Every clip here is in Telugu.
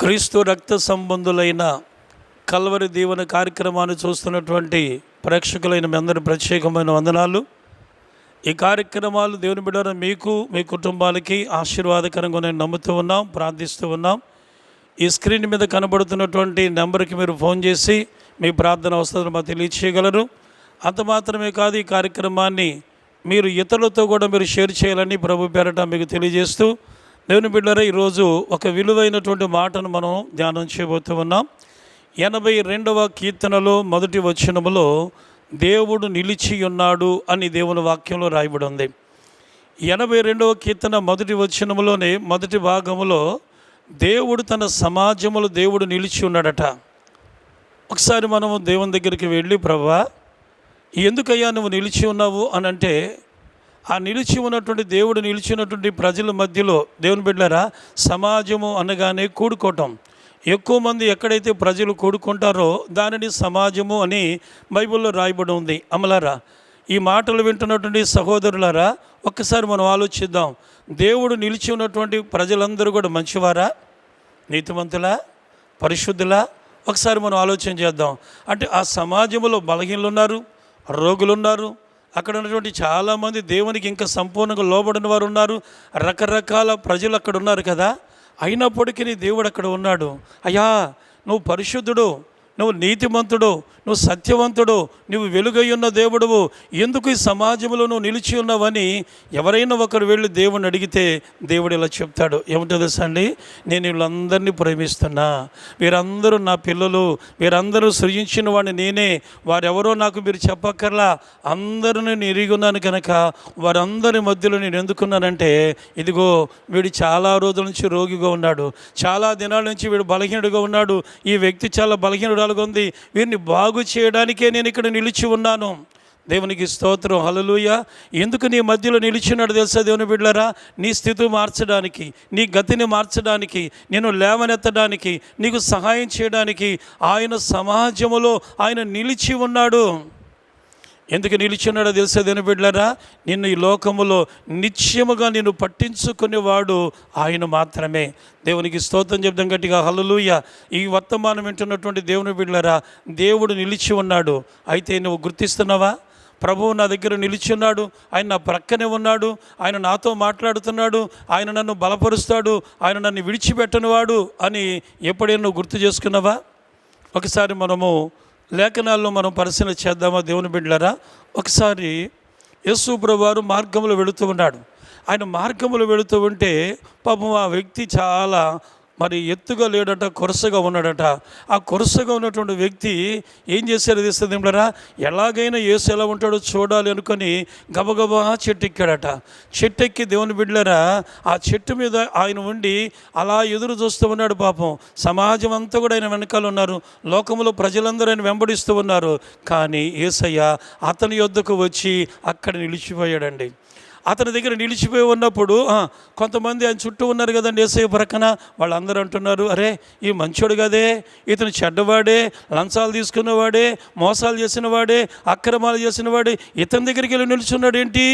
క్రీస్తు రక్త సంబంధులైన కల్వరి దీవెన కార్యక్రమాన్ని చూస్తున్నటువంటి ప్రేక్షకులైన మీ అందరి ప్రత్యేకమైన వందనాలు. ఈ కార్యక్రమాలు దేవుని బిడ్డ మీకు మీ కుటుంబాలకి ఆశీర్వాదకరంగా నేను నమ్ముతూ ఉన్నాం ప్రార్థిస్తూ ఉన్నాం. ఈ స్క్రీన్ మీద కనబడుతున్నటువంటి నెంబర్కి మీరు ఫోన్ చేసి మీ ప్రార్థన అవసరం మాకు తెలియచేయగలరు. అంత మాత్రమే కాదు ఈ కార్యక్రమాన్ని మీరు ఇతరులతో కూడా మీరు షేర్ చేయాలని ప్రభు పేరట మీకు తెలియజేస్తూ దేవుని బిడ్డరా ఈరోజు ఒక విలువైనటువంటి మాటను మనం ధ్యానం చేయబోతూ ఉన్నాం. ఎనభై రెండవ కీర్తనలో మొదటి వచనములో దేవుడు నిలిచి ఉన్నాడు అని దేవుని వాక్యంలో రాయబడి ఉంది. ఎనభై రెండవ కీర్తన మొదటి వచనములోనే మొదటి భాగములో దేవుడు తన సమాజములో దేవుడు నిలిచి ఉన్నాడట. ఒకసారి మనము దేవుని దగ్గరికి వెళ్ళి ప్రభా ఎందుకయ్యా నువ్వు నిలిచి ఉన్నావు? అని అంటే ఆ నిలిచి ఉన్నటువంటి దేవుడు నిలిచి ఉన్నటువంటి ప్రజల మధ్యలో దేవుని బిడ్డారా సమాజము అనగానే కూడుకోవటం. ఎక్కువ మంది ఎక్కడైతే ప్రజలు కూడుకుంటారో దానిని సమాజము అని బైబిల్లో రాయబడి ఉంది. అమలారా ఈ మాటలు వింటున్నటువంటి సహోదరులారా ఒక్కసారి మనం ఆలోచిద్దాం. దేవుడు నిలిచి ఉన్నటువంటి ప్రజలందరూ కూడా మంచివారా? నీతిమంతులా? పరిశుద్ధులా? ఒకసారి మనం ఆలోచన చేద్దాం. అంటే ఆ సమాజంలో బలహీనలు ఉన్నారు రోగులు ఉన్నారు అక్కడ ఉన్నటువంటి చాలామంది దేవునికి ఇంకా సంపూర్ణంగా లోబడిన వారు ఉన్నారు. రకరకాల ప్రజలు అక్కడ ఉన్నారు కదా. అయినప్పటికీ నీ దేవుడు అక్కడ ఉన్నాడు. అయ్యా నువ్వు పరిశుద్ధుడు. నువ్వు నీతిమంతుడు నువ్వు సత్యవంతుడు నువ్వు వెలుగై ఉన్న దేవుడువు. ఎందుకు ఈ సమాజంలో నువ్వు నిలిచి ఉన్నావని ఎవరైనా ఒకరు వెళ్ళి దేవుని అడిగితే దేవుడు ఇలా చెప్తాడు. ఏమిటో తెలుసా అండి? నేను వీళ్ళందరినీ ప్రేమిస్తున్నా. వీరందరూ నా పిల్లలు వీరందరూ సృజించిన వాడిని నేనే. వారెవరో నాకు మీరు చెప్పక్కర్లా. అందరిని నేను ఎరిగున్నాను కనుక వారందరి మధ్యలో నేను ఎందుకున్నానంటే ఇదిగో వీడు చాలా రోజుల నుంచి రోగిగా ఉన్నాడు. చాలా దినాల నుంచి వీడు బలహీనుడిగా ఉన్నాడు. ఈ వ్యక్తి చాలా బలహీనుడు ఉంది వీరిని బాగు చేయడానికే నేను ఇక్కడ నిలిచి ఉన్నాను. దేవునికి స్తోత్రం. హలలుయ ఎందుకు నీ మధ్యలో నిలిచినాడు తెలుసా దేవుని బిడ్డరా నీ స్థితి మార్చడానికి నీ గతిని మార్చడానికి నేను లేవనెత్తడానికి నీకు సహాయం చేయడానికి ఆయన సమాజములో ఆయన నిలిచి ఉన్నాడు. ఎందుకు నిలిచున్నాడో తెలుసా దేని బిడ్డరా నిన్ను ఈ లోకములో నిత్యముగా నిన్ను పట్టించుకునేవాడు ఆయన మాత్రమే. దేవునికి స్తోత్రం చెప్దాం గట్టిగా హలలుయ ఈ వర్తమానం వింటున్నటువంటి దేవుని బిడ్డరా దేవుడు నిలిచి ఉన్నాడు. అయితే నువ్వు గుర్తిస్తున్నావా? ప్రభువు నా దగ్గర నిలిచి ఉన్నాడు. ఆయన నా ప్రక్కనే ఉన్నాడు. ఆయన నాతో మాట్లాడుతున్నాడు. ఆయన నన్ను బలపరుస్తాడు. ఆయన నన్ను విడిచిపెట్టనివాడు అని ఎప్పుడైనా నువ్వు గుర్తు చేసుకున్నావా? ఒకసారి మనము లేఖనాల్లో మనం పరిశీలన చేద్దామా దేవుని బిడ్డలారా? ఒకసారి యేసు ప్రభువారు మార్గంలో వెళుతూ ఉన్నాడు. ఆయన మార్గంలో వెళుతూ ఉంటే పాపం ఆ వ్యక్తి చాలా మరి ఎత్తుగా లేడట కొరసగా ఉన్నాడట. ఆ కొరసగా ఉన్నటువంటి వ్యక్తి ఏం చేశారు తీస్తుంది ఏమిటారా ఎలాగైనా ఏసు ఎలా ఉంటాడో చూడాలి అనుకొని గబగబా చెట్టు ఎక్కాడట చెట్టు ఎక్కి దేవుని బిడ్డలరా ఆ చెట్టు మీద ఆయన ఉండి అలా ఎదురు చూస్తూ ఉన్నాడు పాపం. సమాజం అంతా కూడా ఆయన వెనకాల ఉన్నారు. లోకంలో ప్రజలందరూ ఆయన వెంబడిస్తూ ఉన్నారు. కానీ ఏసయ్య అతని యొద్దకు వచ్చి అక్కడ నిలిచిపోయాడండి. అతని దగ్గర నిలిచిపోయి ఉన్నప్పుడు కొంతమంది ఆయన చుట్టూ ఉన్నారు కదండి ఏసయ్య ప్రక్కన. వాళ్ళందరూ అంటున్నారు అరే ఈ మంచోడు కదే ఇతను చెడ్డవాడే లంచాలు తీసుకున్నవాడే మోసాలు చేసినవాడే అక్రమాలు చేసినవాడే ఇతని దగ్గరికి వెళ్ళి నిలుచున్నాడు ఏంటి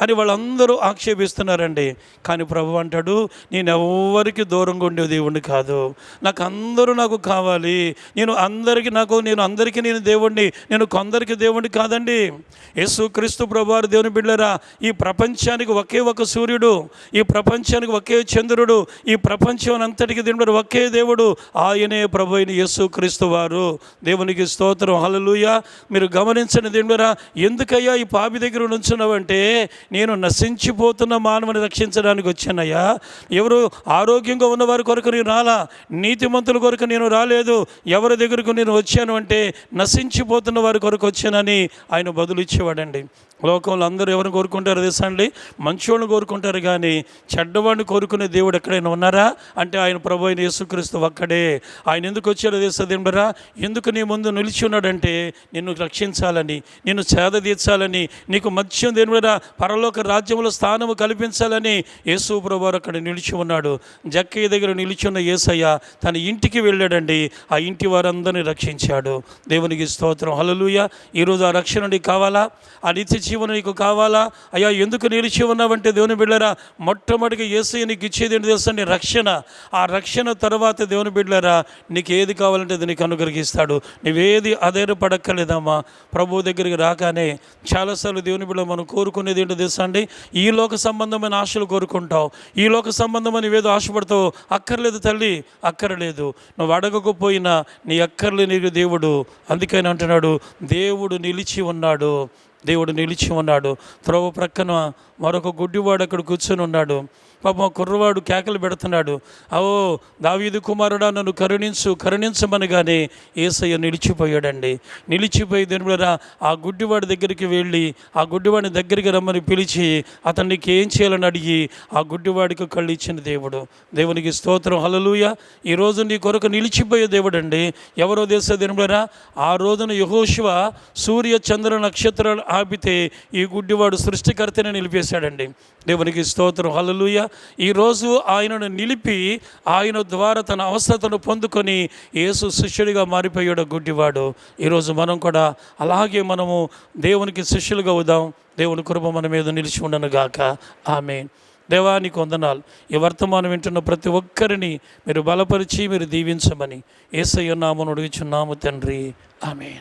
అని వాళ్ళందరూ ఆక్షేపిస్తున్నారండి. కానీ ప్రభు అంటాడు నేను ఎవరికి దూరంగా ఉండే దేవుణ్ణి కాదు. నాకు అందరూ నాకు కావాలి. నేను అందరికీ నాకు నేను అందరికీ నేను దేవుణ్ణి నేను కొందరికి దేవుణ్ణి కాదండి. యేసు క్రీస్తు ప్రభువారు దేవుని బిడ్డరా ఈ ప్రపంచానికి ఒకే ఒక సూర్యుడు ఈ ప్రపంచానికి ఒకే చంద్రుడు ఈ ప్రపంచం అంతటికి దేవుడు ఒకే దేవుడు. ఆయనే ప్రభు అయిన యేసు క్రీస్తు వారు. దేవునికి స్తోత్రం. హలలుయ మీరు గమనించండి దేవుడరా ఎందుకయ్యా ఈ పాపి దగ్గర నుంచున్నావంటే నేను నశించిపోతున్న మానవుని రక్షించడానికి వచ్చానయ్యా. ఎవరు ఆరోగ్యంగా ఉన్న వారి కొరకు నేను రాలా? నీతిమంతుల కొరకు నేను రాలేదు. ఎవరి దగ్గరకు నేను వచ్చాను అంటే నశించిపోతున్న వారి కొరకు వచ్చానని ఆయన బదులు ఇచ్చేవాడండి. లోకంలో అందరూ ఎవరిని కోరుకుంటారు తెలుసా అండి? మంచోళ్ళని కోరుకుంటారు కానీ చెడ్డవాడిని కోరుకునే దేవుడు ఎక్కడైనా ఉన్నారా? అంటే ఆయన ప్రభు అయిన యేసుక్రీస్తు ఒక్కడే. ఆయన ఎందుకు వచ్చాడో తెలుసా దేవుడరా? ఎందుకు నీ ముందు నిలిచి ఉన్నాడంటే నిన్ను రక్షించాలని నిన్ను సేద తీర్చాలని నీకు మత్స్యం దేవుడరా? పరలోక రాజ్యంలో స్థానము కల్పించాలని యేసు ప్రభువారు అక్కడ నిలిచి ఉన్నాడు. జక్కయ్య దగ్గర నిలిచి ఉన్న యేసయ్య తన ఇంటికి వెళ్ళాడండి. ఆ ఇంటి వారందరినీ రక్షించాడు. దేవునికి స్తోత్రం. హలలుయ ఈరోజు ఆ రక్షణ నీకు కావాలా? ఆ నిత్య జీవనం నీకు కావాలా? అయ్యా ఎందుకు నిలిచి ఉన్నావంటే దేవుని బిడ్డరా మొట్టమొదటిగా ఏసయ్య నీకు ఇచ్చేది ఏంటి తెలుసండి రక్షణ. ఆ రక్షణ తర్వాత దేవుని బిడ్డరా నీకు ఏది కావాలంటే అది నీకు అనుగ్రహిస్తాడు. నువ్వేది అధైర్యపడక్కర్లేదమ్మా ప్రభు దగ్గరికి రాగానే చాలాసార్లు దేవుని బిడ్డ మనం కోరుకునేది ఏంటో తెలుసా అండి ఈ లోక సంబంధమైన ఆశలు కోరుకుంటావు. ఈ లోక సంబంధమైన ఏదో ఆశపడతావు. అక్కర్లేదు తల్లి అక్కర్లేదు. నువ్వు అడగకపోయినా నీ అక్కర్లేని దేవుడు. అందుకని అంటున్నాడు దేవుడు నిలిచి ఉన్నాడు. దేవుడు నిలిచి ఉన్నాడు. త్రోవ ప్రక్కన మరొక గుడ్డివాడు అక్కడ కూర్చొని ఉన్నాడు. పాపం కుర్రవాడు కేకలు పెడుతున్నాడు. అవో దావీదు కుమారుడా నన్ను కరుణించు కరుణించమని కానీ ఏసయ్య నిలిచిపోయాడండి. నిలిచిపోయి దేవుడా ఆ గుడ్డివాడి దగ్గరికి వెళ్ళి ఆ గుడ్డివాడిని దగ్గరికి రమ్మని పిలిచి అతనికి ఏం చేయాలని అడిగి ఆ గుడ్డివాడికి కళ్ళు ఇచ్చిన దేవుడు. దేవునికి స్తోత్రం. హలలుయ ఈ రోజు నీ కొరకు నిలిచిపోయే దేవుడు అండి ఎవరో దేశ దేవుడరా ఆ రోజున యహోశివ సూర్య చంద్ర నక్షత్రాలు ఆపితే ఈ గుడ్డివాడు సృష్టికర్తనే నిలిపేశాడండి. దేవునికి స్తోత్రం. హలలుయ ఈరోజు ఆయనను నిలిపి ఆయన ద్వారా తన అవసరతను పొందుకొని యేసు శిష్యుడిగా మారిపోయాడు గుడ్డివాడు. ఈరోజు మనం కూడా అలాగే మనము దేవునికి శిష్యులుగా అవుదాం. దేవుని కృప మన మీద నిలిచి ఉండను గాక. ఆమె దేవానికి వందనాలు. ఈ వర్తమానం వింటున్న ప్రతి ఒక్కరిని మీరు బలపరిచి మీరు దీవించమని ఏసయ్య నామను అడుగుచున్నాము తండ్రి. ఆమె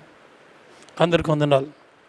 అందరికి వందనాలు.